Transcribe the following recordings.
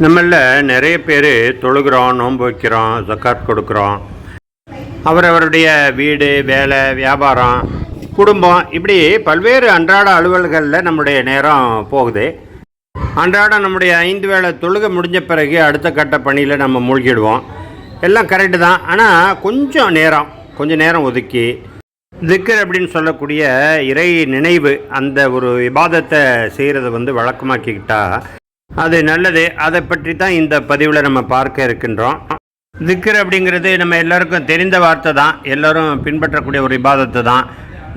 நம்மளில் நிறைய பேர் தொழுகிறோம் நோன்பு வைக்கிறோம் ஜக்காத் கொடுக்குறோம் அவரவருடைய வீடு வேலை வியாபாரம் குடும்பம் இப்படி பல்வேறு அன்றாட அலுவல்களில் நம்முடைய நேரம் போகுது. அன்றாடம் நம்முடைய ஐந்து வேளை தொழுக முடிஞ்ச பிறகு அடுத்த கட்ட பணியில் நம்ம மூழ்கிடுவோம். எல்லாம் கரெக்டு தான். ஆனால் கொஞ்சம் நேரம் கொஞ்சம் நேரம் ஒதுக்கி திக்கர் அப்படின்னு சொல்லக்கூடிய இறை நினைவு அந்த ஒரு விவாதத்தை செய்கிறத வந்து வழக்கமாக்கிக்கிட்டால் அது நல்லது. அதை பற்றி தான் இந்த பதிவில் நம்ம பார்க்க இருக்கின்றோம். திக்கர் அப்படிங்கிறது நம்ம எல்லாருக்கும் தெரிந்த வார்த்தை தான். எல்லோரும் பின்பற்றக்கூடிய ஒரு விவாதத்தை தான்.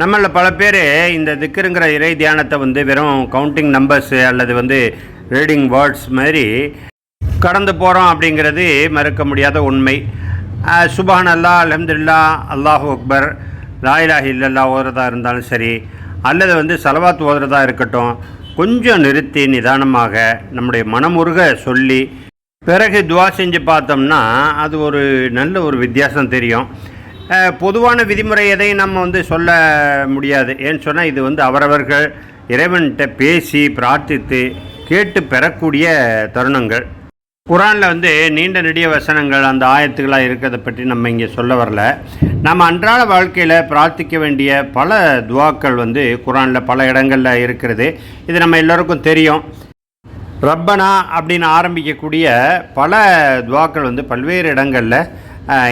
நம்மளில் பல பேர் இந்த திக்கருங்கிற இறை தியானத்தை வந்து வெறும் கவுண்டிங் நம்பர்ஸு அல்லது வந்து ரீடிங் வேர்ட்ஸ் மாதிரி கடந்து போகிறோம் அப்படிங்கிறது மறுக்க முடியாத உண்மை. சுபான் அல்லா அலமதுல்லா அல்லாஹு அக்பர் லாயிலாஹி இல்லல்லா ஓதுறதா இருந்தாலும் சரி அல்லது வந்து சலவாத் ஓதுறதா இருக்கட்டும் கொஞ்சம் நிறுத்தி நிதானமாக நம்முடைய மனமுருக சொல்லி பிறகு துவா செஞ்சு பார்த்தோம்னா அது ஒரு நல்ல ஒரு வித்தியாசம் தெரியும். பொதுவான விதிமுறை எதையும் நம்ம வந்து சொல்ல முடியாது. ஏன்னு சொன்னால் இது வந்து அவரவர்கள் இறைவன்கிட்ட பேசி பிரார்த்தித்து கேட்டு பெறக்கூடிய தருணங்கள். குரானில் வந்து நீண்ட நெடிய வசனங்கள் அந்த ஆயத்துகளாக இருக்கிறத பற்றி நம்ம இங்கே சொல்ல வரல. நம்ம அன்றாட வாழ்க்கையில் பிரார்த்திக்க வேண்டிய பல துவாக்கள் வந்து குரானில் பல இடங்களில் இருக்கிறது. இது நம்ம எல்லோருக்கும் தெரியும். ரப்பனா அப்படின்னு ஆரம்பிக்கக்கூடிய பல துவாக்கள் வந்து பல்வேறு இடங்களில்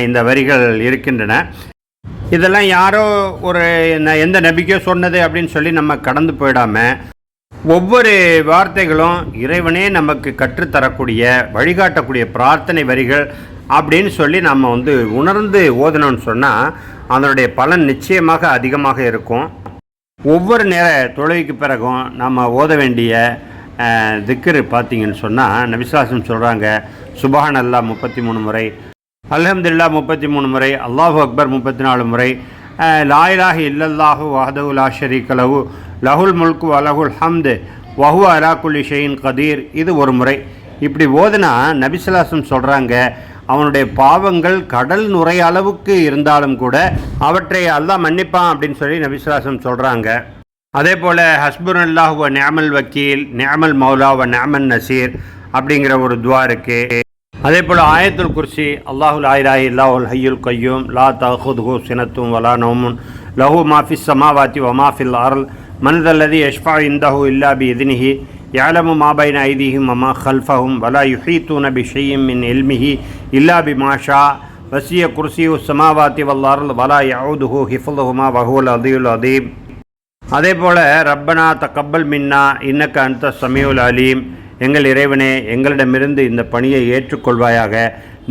இந்த வரிகள் இருக்கின்றன. இதெல்லாம் யாரோ ஒரு எந்த நபிக்கோ சொன்னது அப்படின்னு சொல்லி நம்ம கடந்து போயிடாமல் ஒவ்வொரு வார்த்தைகளும் இறைவனே நமக்கு கற்றுத்தரக்கூடிய வழிகாட்டக்கூடிய பிரார்த்தனை வரிகள் அப்படின்னு சொல்லி நம்ம வந்து உணர்ந்து ஓதணும்னு சொன்னால் அதனுடைய பலன் நிச்சயமாக அதிகமாக இருக்கும். ஒவ்வொரு நேர தொழுகைக்கு பிறகும் நம்ம ஓத வேண்டிய அஹ், பார்த்தீங்கன்னு சொன்னால் நபிசாசம் சொல்கிறாங்க சுபஹான் அல்லாஹ் முப்பத்தி மூணு முறை அல்ஹம்துலில்லா முப்பத்தி மூணு முறை அல்லாஹு அக்பர் முப்பத்தி நாலு முறை லாயிலாஹி இல்லல்லாஹு வஹதவு லா ஷரீக லஹு லஹுல் முல்கு அலஹுல் ஹம்து வஹு அலா குல்லி ஷையின் கதீர். இது ஒரு முறை. இப்படி ஓதுனா நபிசுலாசம் சொல்கிறாங்க அவனுடைய பாவங்கள் கடல் நுரை அளவுக்கு இருந்தாலும் கூட அவற்றை அல்லாஹ் மன்னிப்பான் அப்படின்னு சொல்லி நபிசுலாசம் சொல்கிறாங்க அதே போல் ஹஸ்புன் அல்லாஹுவ நியாமல் வக்கீல் நியாமல் மௌலா வ நியாமன் நசீர் அப்படிங்கிற ஒரு துவா இருக்குது அதே போல் ஆயத்துல் குர்சி அல்லாஹுல் ஆயிராஹி இல்லாஹுல் ஹையுல் கையூம் லா தஹுதுஹு சினத்தும் வலா நோமுன் லஹு மாஃபிஸ் சமாவாத்தி வமாஃபில் அருள் மனதல்லதி யஷ்ஃபா இந்தஹு இல்லா பி இதினிஹி. யாலமு மாபைன் ஐதிஹிம் அமா ஹல்ஃபஹும் வலா யுஹீத்தூன பிஷையும் மின் எல்மிஹி இல்லா பிமாஷா வசிய குர்சி உஸ்மாவாத்தி வல்லாருல் வலா யவுதுஹு ஹிஃபுல்ஹுமா வஹுல் அதியுல் அதீம் அதே போல் ரப்பனா தக்கப்பல் மின்னா இன்னக்க அந்த சமியுல் அலீம். எங்கள் இறைவனே எங்களிடமிருந்து இந்த பணியை ஏற்றுக்கொள்வாயாக.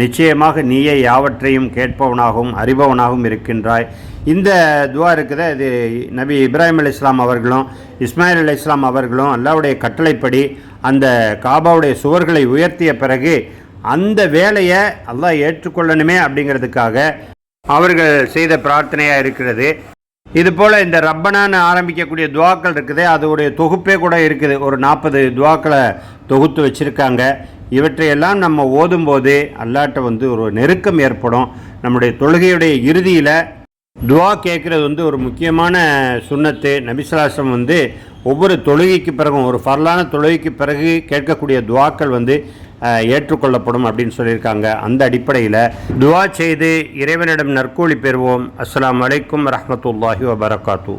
நிச்சயமாக நீயே யாவற்றையும் கேட்பவனாகவும் அறிபவனாகவும் இருக்கின்றாய். இந்த துவா இருக்குத. இது நபி இப்ராஹிம் அலி இஸ்லாம் அவர்களும் இஸ்மாயில் அலி இஸ்லாம் அவர்களும் அல்லாவுடைய கட்டளைப்படி அந்த காபாவுடைய சுவர்களை உயர்த்திய பிறகு அந்த வேலையை அல்லாஹ் ஏற்றுக்கொள்ளணுமே அப்படிங்கிறதுக்காக அவர்கள் செய்த பிரார்த்தனையாக இருக்கிறது. இது போல் இந்த ரப்பனான்னு ஆரம்பிக்கக்கூடிய துவாக்கள் இருக்குது. அதோடைய தொகுப்பே கூட இருக்குது. ஒரு நாற்பது துவாக்களை தொகுத்து வச்சுருக்காங்க. இவற்றையெல்லாம் நம்ம ஓதும்போது அல்லாட்ட வந்து ஒரு நெருக்கம் ஏற்படும். நம்முடைய தொழுகையுடைய இறுதியில் துவா கேட்குறது வந்து ஒரு முக்கியமான சுண்ணத்து. நபிசுலாசம் வந்து ஒவ்வொரு தொழுகைக்கு பிறகும் ஒரு பரலான தொழுகைக்கு பிறகு கேட்கக்கூடிய துவாக்கள் வந்து ஏற்றுக்கொள்ளப்படும் அப்படின்னு சொல்லியிருக்காங்க. அந்த அடிப்படையில் துவா செய்து இறைவனிடம் நற்கூலி பெறுவோம். அஸ்லாம் வலைக்கம் ரஹ்மத்துல்லாஹி வபரகாத்தூ.